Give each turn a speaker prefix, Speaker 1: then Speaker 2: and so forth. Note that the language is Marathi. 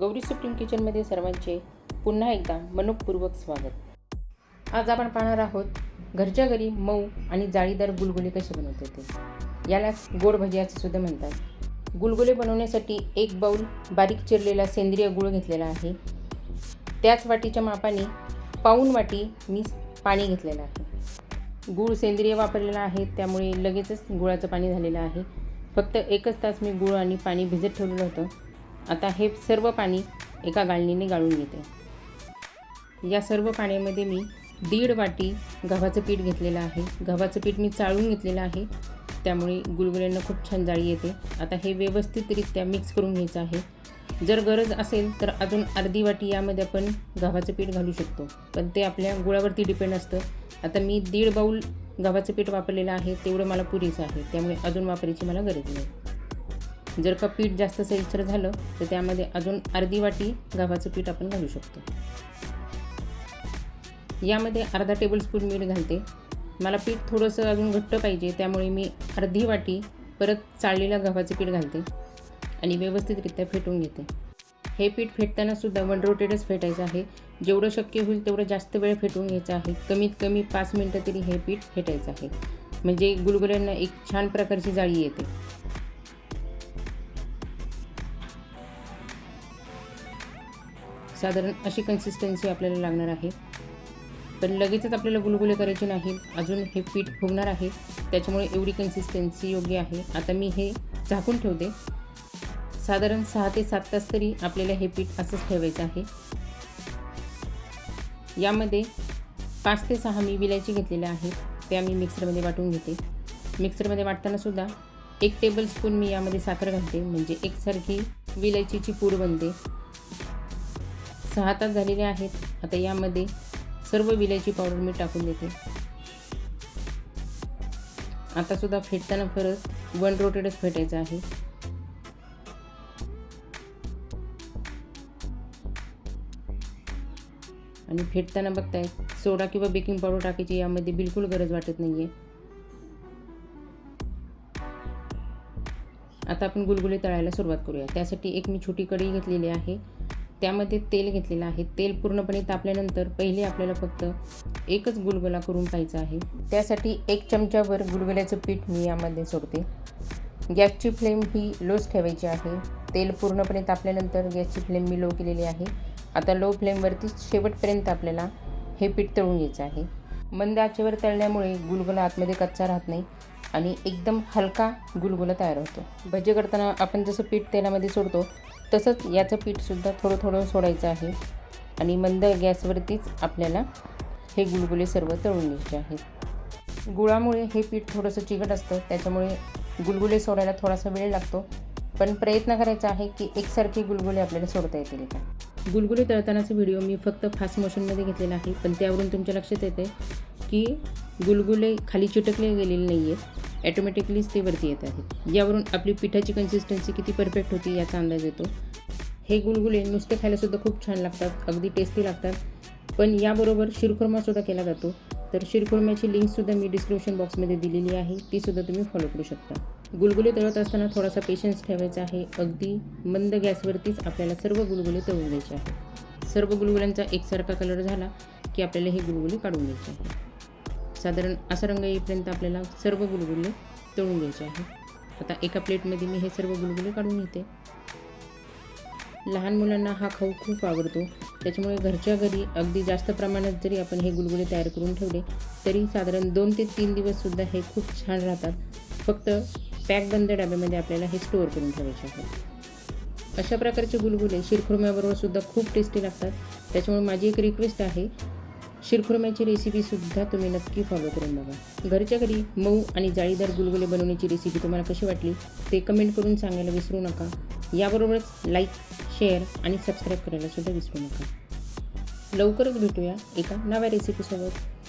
Speaker 1: गौरी सुप्रीम किचनमध्ये सर्वांचे पुन्हा एकदा मनपूर्वक स्वागत. आज आपण पाहणार आहोत घरच्या घरी मऊ आणि जाळीदार गुलगुले कसे बनवते ते यालाच गोड भजी असे सुद्धा म्हणतात. गुलगुले बनवण्यासाठी एक बाऊल बारीक चिरलेला सेंद्रिय गुळ घेतलेला आहे. त्याच वाटीच्या मापाने पाऊन वाटी मी पाणी घेतलेलं आहे. गूळ सेंद्रिय वापरलेला आहे त्यामुळे लगेचच गुळाचं पाणी झालेलं आहे. फक्त एकच तास मी गूळ आणि पाणी भिजत ठेवलेलं होतं. आता हे सर्व पाणी एका गाळणीने गाळून घेते. या सर्व पाण्यामध्ये मी दीड वाटी गव्हाचं पीठ घेतलेलं आहे. गव्हाचं पीठ मी चाळून घेतलेलं आहे. त्यामुळे गुलगुल्यांना खूप छान जाळी येते. आता हे व्यवस्थितरित्या मिक्स करून घ्यायचं आहे. जर गरज असेल तर अजून अर्धी वाटी यामध्ये आपण गव्हाचं पीठ घालू शकतो. पण ते आपल्या गुळावरती डिपेंड असतं. आता मी दीड बाऊल गव्हाचं पीठ वापरलेलं आहे. तेवढं मला पुरेसं आहे. त्यामुळे अजून वापरायची मला गरज नाही. जर का पीठ जास्त सैलसर झालं तर त्यामध्ये अजून अर्धी वाटी गव्हाचं पीठ आपण घालू शकतो. यामध्ये अर्धा टेबलस्पून मीठ घालते. मला पीठ थोडंसं अजून घट्ट पाहिजे त्यामुळे मी अर्धी वाटी परत चाळलेलं गव्हाचं पीठ घालते आणि व्यवस्थितरित्या फेटून घेते. हे पीठ फेटतानासुद्धा वन रोटेडच फेटायचं आहे. जेवढं शक्य होईल तेवढं जास्त वेळ फेटून घ्यायचं आहे. कमीत कमी पाच मिनटं तरी हे पीठ फेटायचं आहे. म्हणजे गुलगुल्यांना एक छान प्रकारची जाळी येते. साधारण अशी कन्सिस्टन्सी आपल्याला लागणार आहे. पण लगेचच आपल्याला गुलगुले करायचे नाही. अजून हे पीठ फुगणार आहे. त्याच्यामुळे एवढी कन्सिस्टन्सी योग्य आहे. आता मी हे झाकून ठेवते. साधारण सहा ते सात तास तरी आपल्याला हे पीठ असंच ठेवायचं आहे. यामध्ये पाच ते सहा मी विलायची घेतलेल्या आहेत त्या मी मिक्सरमध्ये वाटून घेते. मिक्सरमध्ये वाटताना सुद्धा एक टेबलस्पून मी यामध्ये साखर घालते. म्हणजे एकसारखी विलायचीची पूड बनते. सहा तास झालेले आहेत. आता यामध्ये सर्व विलायची पावडर मी टाकून देते. आता सुद्धा फेटताना परत वन रोटेडच फेटायचं आहे. आणि फेटताना बघताय सोडा किंवा बेकिंग पावडर टाकायची यामध्ये बिलकुल गरज वाटत नाही आहे आता आपण गुलगुले तळायला सुरुवात करूया. त्यासाठी एक मी छोटी कढई घेतलेली आहे. त्यामध्ये तेल घेतलेलं आहे. तेल पूर्णपणे तापल्यानंतर पहिले आपल्याला फक्त एकच गुलगुला करून पाहायचा आहे. त्यासाठी एक चमच्यावर गुलगुल्याचं पीठ मी यामध्ये सोडते. गॅसची फ्लेम ही लोच ठेवायची आहे. तेल पूर्णपणे तापल्यानंतर गॅसची फ्लेम मी लो केलेली आहे. आता लो फ्लेमवरती शेवटपर्यंत आपल्याला हे पीठ तळून घ्यायचं आहे. मंद आचेवर तळल्यामुळे गुलगुला आतमध्ये कच्चा राहत नाही आणि एकदम हलका गुलगुला तयार होतो. भजी करताना आपण जसं पीठ तेलामध्ये सोडतो तसंच याचं पीठसुद्धा थोडं थोडं सोडायचं आहे. आणि मंद गॅसवरतीच आपल्याला हे गुलगुले सर्व तळून घ्यायचे आहेत. गुळामुळे हे पीठ थोडंसं चिकट असतं त्याच्यामुळे गुलगुले सोडायला थोडासा वेळ लागतो. पण प्रयत्न करायचा आहे की एकसारखे गुलगुले आपल्याला सोडता येतील का? गुलगुले तळतानाचा व्हिडिओ मी फक्त फास्ट मोशनमध्ये घेतलेला आहे. पण त्यावरून तुमच्या लक्षात येते की गुलगुले खाली चिटकले गेलेले नाही आहेत ॲटोमॅटिकलीच ते वरती येत आहेत. यावरून आपली पिठाची कन्सिस्टन्सी किती परफेक्ट होती याचा अंदाज येतो. हे गुलगुले नुसते खायलासुद्धा खूप छान लागतात अगदी टेस्टी लागतात. पण याबरोबर शिरखुर्मासुद्धा केला जातो. तर शिरखुर्म्याची लिंकसुद्धा मी डिस्क्रिप्शन बॉक्समध्ये दिलेली आहे. तीसुद्धा तुम्ही फॉलो करू शकता. गुलगुले तळत असताना थोडासा पेशन्स ठेवायचा आहे. अगदी मंद गॅसवरतीच आपल्याला सर्व गुलगुले तळून द्यायचे आहे सर्व गुलगुल्यांचा एकसारखा कलर झाला की आपल्याला हे गुलगुले काढून घ्यायचे आहे साधारण असा रंग येईपर्यंत आपल्याला सर्व गुलगुले तळून घ्यायचे आहे. आता एका प्लेटमध्ये मी हे सर्व गुलगुले काढून घेते. लहान मुलांना हा खाऊ खूप आवडतो. त्याच्यामुळे घरच्या घरी अगदी जास्त प्रमाणात जरी आपण हे गुलगुले तयार करून ठेवले तरी साधारण दोन ते तीन दिवससुद्धा हे खूप छान राहतात. फक्त पॅक बंद डब्यामध्ये आपल्याला हे स्टोअर करून ठेवायचे आहे. अशा प्रकारचे गुलगुले शिरखुर्म्याबरोबर सुद्धा खूप टेस्टी लागतात. त्याच्यामुळे माझी एक रिक्वेस्ट आहे शिरखुर्म्याची रेसिपीसुद्धा तुम्ही नक्की फॉलो करून बघा. घरच्या घरी मऊ आणि जाळीदार गुलगुले बनवण्याची रेसिपी तुम्हाला कशी वाटली ते कमेंट करून सांगायला विसरू नका. याबरोबरच लाईक शेअर आणि सबस्क्राईब करायला सुद्धा विसरू नका. लवकरच भेटूया एका नव्या रेसिपीसोबत